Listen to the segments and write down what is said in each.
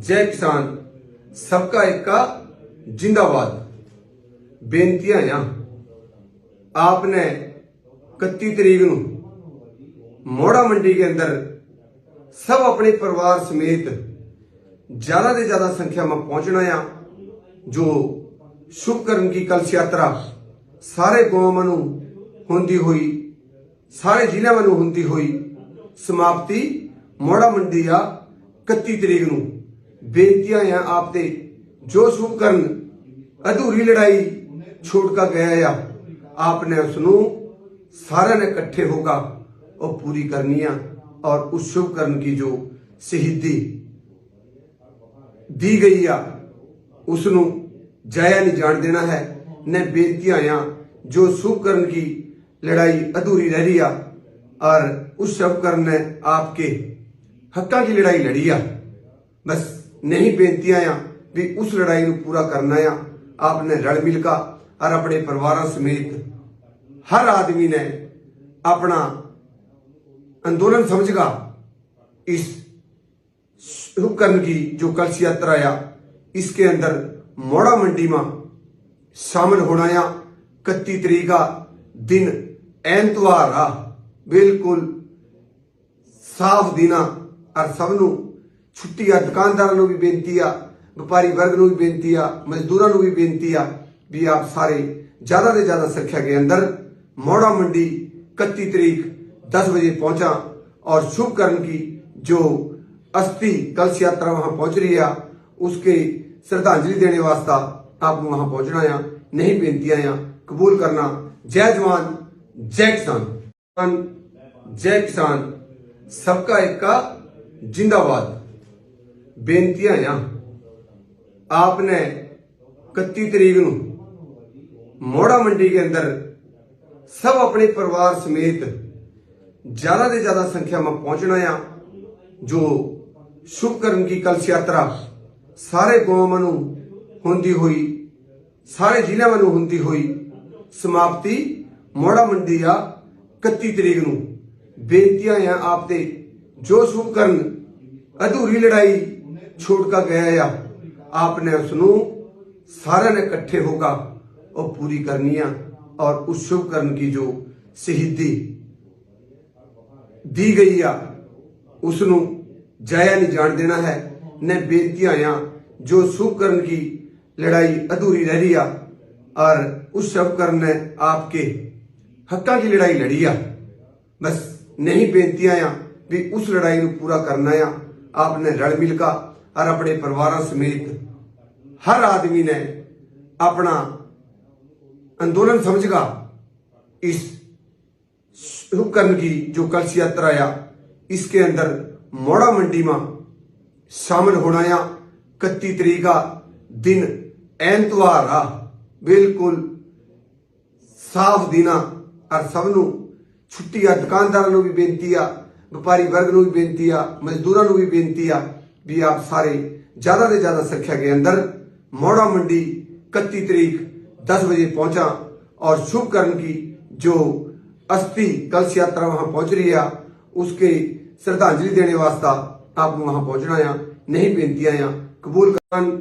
ਜੈ ਕਿਸਾਨ, ਸਬਕਾ ਇੱਕਾ ਜਿੰਦਾਬਾਦ। ਬੇਨਤੀਆਂ ਆ। ਆਪਨੇ 31 ਤਰੀਕ ਨੂੰ ਮੋੜਾ ਮੰਡੀ ਦੇ ਅੰਦਰ ਸਭ ਆਪਣੇ ਪਰਿਵਾਰ ਸਮੇਤ ਜ਼ਿਆਦਾ ਤੋਂ ਜ਼ਿਆਦਾ ਸੰਖਿਆ ਵਿੱਚ ਪਹੁੰਚਣਾ ਆ, ਜੋ ਸ਼ੁਭ ਕਰਨ ਕੀ ਕਲਸ਼ ਯਾਤਰਾ ਸਾਰੇ ਗੋਵਾਂ ਨੂੰ ਹੁੰਦੀ ਹੋਈ, ਸਾਰੇ ਜ਼ਿਲ੍ਹਿਆਂ ਨੂੰ ਹੁੰਦੀ ਹੋਈ ਸਮਾਪਤੀ ਮੋੜਾ ਮੰਡੀ ਆ 31 ਤਰੀਕ ਨੂੰ ਬੇਨਤੀਆਂ ਆ ਆਪ ਤੇ ਜੋ ਸ਼ੁਭ ਕਰਨ ਅਧੂਰੀ ਲੜਾਈ ਛੋੜ ਕੇ ਗਿਆ ਆ ਆਪਨੇ ਉਸ ਨੂੰ ਸਾਰਿਆਂ ਨੇ ਇਕੱਠੇ ਹੋਗਾ ਉਹ ਪੂਰੀ ਕਰਨੀ ਆ ਔਰ ਉਸ ਸ਼ੁਭ ਕਰਨ ਕੀ ਜੋ ਸ਼ਹੀਦੀ ਦੀ ਗਈ ਆ ਉਸ ਨੂੰ ਜਾਇਆ ਨਹੀਂ ਜਾਣ ਦੇਣਾ ਹੈ ਨੇ ਬੇਨਤੀਆਂ ਆ ਜੋ शुभ ਕਰਨ की लड़ाई अधूरी रह रही आ और उस शुभ करण ने आपके हक्का की लड़ाई लड़ी आ बस नहीं बेनतियां आ भी उस लड़ाई ਨੂੰ ਪੂਰਾ ਕਰਨਾ ਆ आपने रल मिल का और अपने परिवारों समेत हर आदमी ने अपना आंदोलन समझगा इस शुभ करण की जो कलश यात्रा आ इसके अंदर मोड़ा मंडी में शामिल होना आ 31 तरीक का दिन ਐਤਵਾਰ ਆ ਬਿਲਕੁਲ ਸਾਫ਼ ਦਿਨਾ ਔਰ ਸਭ ਨੂੰ ਛੁੱਟੀ ਆ ਦੁਕਾਨਦਾਰਾਂ ਨੂੰ ਵੀ ਬੇਨਤੀ ਆ ਵਪਾਰੀ ਵਰਗ ਨੂੰ ਵੀ ਬੇਨਤੀ ਆ ਮਜ਼ਦੂਰਾਂ ਨੂੰ ਵੀ ਬੇਨਤੀ ਆ ਵੀ ਆਪ ਸਾਰੇ ਜ਼ਿਆਦਾ ਤੋਂ ਜ਼ਿਆਦਾ ਸੰਖਿਆ के अंदर मोड़ा मंडी 31 तारीख 10 बजे पहुंचा और शुभ करण की जो अस्थि कलश यात्रा वहां पहुंच रही है उसके श्रद्धांजलि देने वास्ता आपको वहां पहुंचना है नहीं बेनतियां आ कबूल करना जय जवान जय किसान किसान, जय किसान सबका एकता ਜਿੰਦਾਬਾਦ। ਬੇਨਤੀਆਂ ਆ। ਆਪ ਨੇ 31 ਤਰੀਕ ਨੂੰ ਮੋੜਾ ਮੰਡੀ ਦੇ ਅੰਦਰ ਸਭ ਆਪਣੇ ਪਰਿਵਾਰ ਸਮੇਤ ਜ਼ਿਆਦਾ ਦੇ ਜ਼ਿਆਦਾ ਸੰਖਿਆ ਵਿੱਚ ਪਹੁੰਚਣਾ ਆ, ਜੋ ਸ਼ੁਭ ਕਰਨ ਕੀ ਕਲਸ਼ ਯਾਤਰਾ ਸਾਰੇ ਗੋਮ ਨੂੰ ਹੁੰਦੀ ਹੋਈ, ਸਾਰੇ ਜ਼ਿਲ੍ਹਿਆਂ ਵੱਲੋਂ ਹੁੰਦੀ ਹੋਈ ਸਮਾਪਤੀ ਮੋੜਾ ਮੰਡੀ ਆ 31 ਤਰੀਕ ਨੂੰ। ਬੇਨਤੀਆਂ ਆ ਆਪ ਤੇ ਜੋ ਸ਼ੁਭ ਕਰਨ ਅਧੂਰੀ ਲੜਾਈ ਛੋੜ ਕੇ ਗਿਆ ਆ ਆਪਨੇ ਉਸ ਨੂੰ ਸਾਰਿਆਂ ਨੇ ਇਕੱਠੇ ਹੋਗਾ ਉਹ ਪੂਰੀ ਕਰਨੀ ਆ ਔਰ ਉਸ ਸ਼ੁਭ ਕਰਨ ਕੀ ਜੋ ਸ਼ਹੀਦੀ ਦੀ ਗਈ ਆ ਉਸ ਨੂੰ ਜਾਇਆ ਨਹੀਂ ਜਾਣ ਦੇਣਾ ਹੈ ਨੇ ਬੇਨਤੀਆਂ ਆ ਜੋ शुभ करण की लड़ाई अधूरी रह रही आ और उस शुभ करण ने आपके हक्का की लड़ाई लड़ी आ बस नहीं बेनतियां आ भी उस लड़ाई ਨੂੰ ਪੂਰਾ ਕਰਨਾ ਆ आपने रल मिल का और अपने परिवारों समेत हर आदमी ने अपना आंदोलन समझगा इस शुभ करण की जो कलश यात्रा आ इसके अंदर मोड़ा मंडी में शामिल होना आ 31 तरीक का दिन ਐਤਵਾਰ ਆ ਬਿਲਕੁਲ ਸਾਫ਼ ਦਿਨਾ ਔਰ ਸਭ ਨੂੰ ਛੁੱਟੀ ਆ ਦੁਕਾਨਦਾਰਾਂ ਨੂੰ ਵੀ ਬੇਨਤੀ ਆ ਵਪਾਰੀ ਵਰਗ ਨੂੰ ਵੀ ਬੇਨਤੀ ਆ ਮਜ਼ਦੂਰਾਂ ਨੂੰ ਵੀ ਬੇਨਤੀ ਆ ਵੀ ਆਪ ਸਾਰੇ ਜ਼ਿਆਦਾ ਤੋਂ ਜ਼ਿਆਦਾ ਸੰਖਿਆ के अंदर ਮੋੜਾ ਮੰਡੀ 31 तारीख 10 बजे पहुंचा और शुभ करण की जो अस्थि कलश यात्रा वहां पहुंच रही है उसके श्रद्धांजलि देने वास्ता आपको वहां पहुंचना है नहीं बेनतियां आ कबूल करन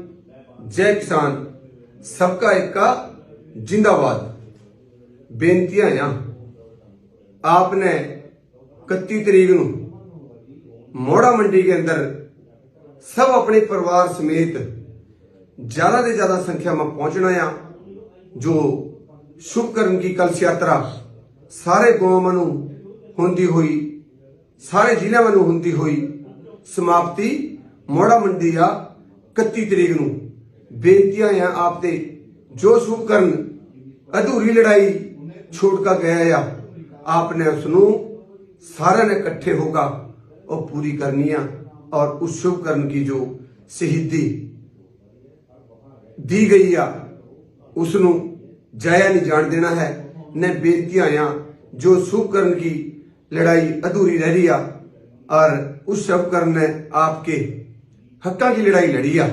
जय किसान सबका एकता जिंदाबाद ਬੇਨਤੀਆਂ ਆ ਆਪਨੇ 31 ਤਰੀਕ ਨੂੰ ਮੋੜਾ ਮੰਡੀ ਦੇ ਅੰਦਰ ਸਭ ਆਪਣੇ ਪਰਿਵਾਰ ਸਮੇਤ ਜ਼ਿਆਦਾ ਤੇ ਜ਼ਿਆਦਾ ਸੰਖਿਆ ਵਿੱਚ ਪਹੁੰਚਣਾ ਆ, ਜੋ ਸ਼ੁਭਕਰਨ ਕੀ ਕਲਸ਼ ਯਾਤਰਾ ਸਾਰੇ ਗੋਵਾਂ ਨੂੰ ਹੁੰਦੀ ਹੋਈ, ਸਾਰੇ ਜ਼ਿਲ੍ਹਿਆਂ ਨੂੰ ਹੁੰਦੀ ਹੋਈ ਸਮਾਪਤੀ ਮੋੜਾ ਮੰਡੀ ਆ 31 ਤਰੀਕ ਨੂੰ। ਬੇਨਤੀਆਂ ਆ ਆਪ ਤੇ, ਜੋ ਸ਼ੁਭਕਰਨ ਅਧੂਰੀ ਲੜਾਈ, ਛੋਟਕਾ ਗਿਆ ਆ ਆਪਨੇ ਉਸ ਨੂੰ ਸਾਰਿਆਂ ਨੇ ਇਕੱਠੇ ਹੋਗਾ ਉਹ ਪੂਰੀ ਕਰਨੀ ਆ ਔਰ ਉਸ ਸ਼ੁਭ ਕਰਨ की ਜੋ ਸ਼ਹੀਦੀ ਦੀ ਗਈ ਆ ਉਸ ਨੂੰ ਜਾਇਆ ਨਹੀਂ ਜਾਣ ਦੇਣਾ ਹੈ ਨੇ ਬੇਨਤੀਆਂ ਆ ਜੋ शुभ करण की लड़ाई अधूरी रह रही आ और उस शुभ करण ने आपके हक्का की लड़ाई लड़ी आ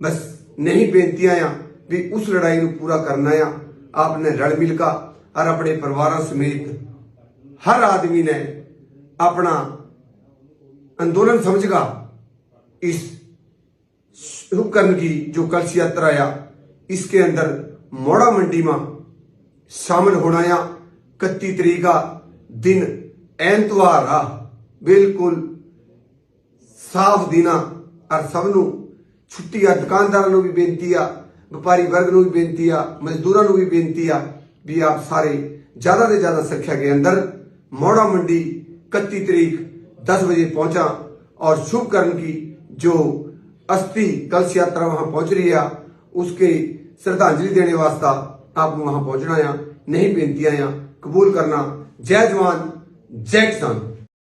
बस नहीं बेनतियां आ भी उस लड़ाई ਨੂੰ ਪੂਰਾ ਕਰਨਾ ਆ आपने रल मिल का और अपने परिवारों समेत हर आदमी ने अपना आंदोलन समझगा इस शुभकर्ण की जो कलश यात्रा आ इसके अंदर मोड़ा मंडी में शामिल होना आ इकती तरीक आ दिन ਐਤਵਾਰ ਆ ਬਿਲਕੁਲ ਸਾਫ਼ ਦਿਨਾ ਔਰ ਸਭ ਨੂੰ ਛੁੱਟੀ ਆ ਦੁਕਾਨਦਾਰਾਂ ਨੂੰ ਵੀ ਬੇਨਤੀ ਆ ਵਪਾਰੀ ਵਰਗ ਨੂੰ ਵੀ ਬੇਨਤੀ ਆ ਮਜ਼ਦੂਰਾਂ ਨੂੰ ਵੀ ਬੇਨਤੀ ਆ ਵੀ ਆਪ ਸਾਰੇ ਜ਼ਿਆਦਾ से ज्यादा संख्या के अंदर मोड़ा मंडी इकतीस तारीख 10 बजे पहुंचा और शुभकर्ण की जो अस्थि कलश यात्रा वहां पहुंच रही है उसके श्रद्धांजलि देने वास्ता आपको वहां पहुंचना है नहीं बेनतियां आ कबूल करना जय जवान जय किसान